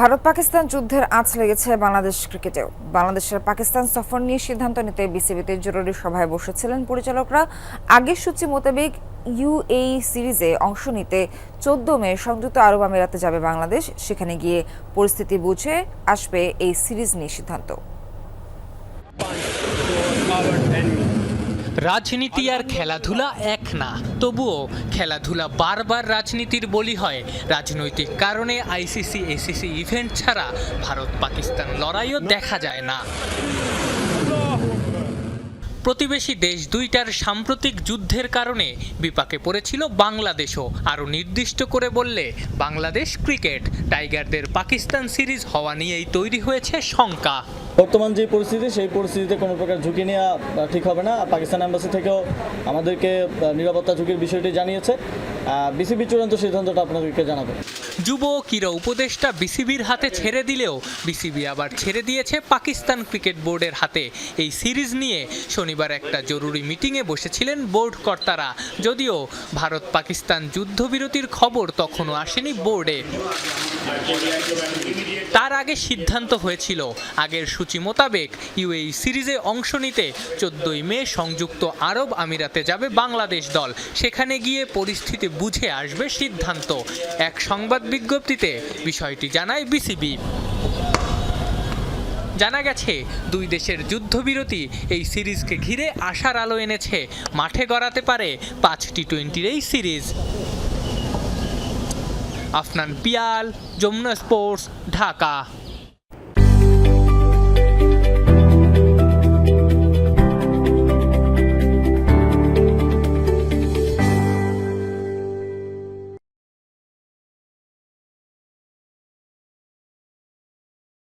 ভারত পাকিস্তান যুদ্ধের আঁচ লেগেছে বাংলাদেশ ক্রিকেটেও। বাংলাদেশের পাকিস্তান সফর নিয়ে সিদ্ধান্ত নিতে বিসিবিতে জরুরি সভায় বসেছিলেন পরিচালকরা। আগের সূচি মোতাবেক ইউএই সিরিজে অংশ নিতে চোদ্দ মে সংযুক্ত আরব আমিরাতে যাবে বাংলাদেশ। সেখানে গিয়ে পরিস্থিতি বুঝে আসবে এই সিরিজ নিয়ে সিদ্ধান্ত। রাজনীতি আর খেলাধুলা এক না। তবুও খেলাধুলা বারবার রাজনীতির বলি হয়। রাজনৈতিক কারণে আইসিসি এসিসি ইভেন্ট ছাড়া ভারত পাকিস্তান লড়াইও দেখা যায় না। প্রতিবেশী দেশ দুইটার সাম্প্রতিক যুদ্ধের কারণে বিপাকে পড়েছিল বাংলাদেশও। আরও নির্দিষ্ট করে বললে, বাংলাদেশ ক্রিকেট, টাইগারদের পাকিস্তান সিরিজ হওয়া নিয়েই তৈরি হয়েছে শঙ্কা। বর্তমান যে পরিস্থিতি, সেই পরিস্থিতিতে কোনো প্রকার ঝুঁকি নেওয়া ঠিক হবে না। পাকিস্তান এম্বাসি থেকেও আমাদেরকে নিরাপত্তা ঝুঁকির বিষয়টি জানিয়েছে। বিসিবি চূড়ান্ত সিদ্ধান্তটা আপনাদেরকে জানাবে। যুব ক্রীড়া উপদেষ্টা বিসিবির হাতে ছেড়ে দিলেও বিসিবি আবার ছেড়ে দিয়েছে পাকিস্তান ক্রিকেট বোর্ডের হাতে। এই সিরিজ নিয়ে শনিবার একটা জরুরি মিটিংয়ে বসেছিলেন বোর্ড কর্তারা। যদিও ভারত পাকিস্তান যুদ্ধবিরতির খবর তখনও আসেনি বোর্ডে। তার আগে সিদ্ধান্ত হয়েছিল। আগের সূচি মোতাবেক ইউএই সিরিজে অংশ নিতে চোদ্দই মে সংযুক্ত আরব আমিরাতে যাবে বাংলাদেশ দল। সেখানে গিয়ে পরিস্থিতি বুঝে আসবে সিদ্ধান্ত। এক সংবাদ বিজ্ঞপ্তিতে বিষয়টি জানায় বিসিবি। জানা গেছে, দুই দেশের যুদ্ধবিরতি এই সিরিজকে ঘিরে আশার আলো এনেছে। মাঠে গড়াতে পারে পাঁচ টি টোয়েন্টির এই সিরিজ। আফনান পিয়াল, যমুনা স্পোর্টস, ঢাকা।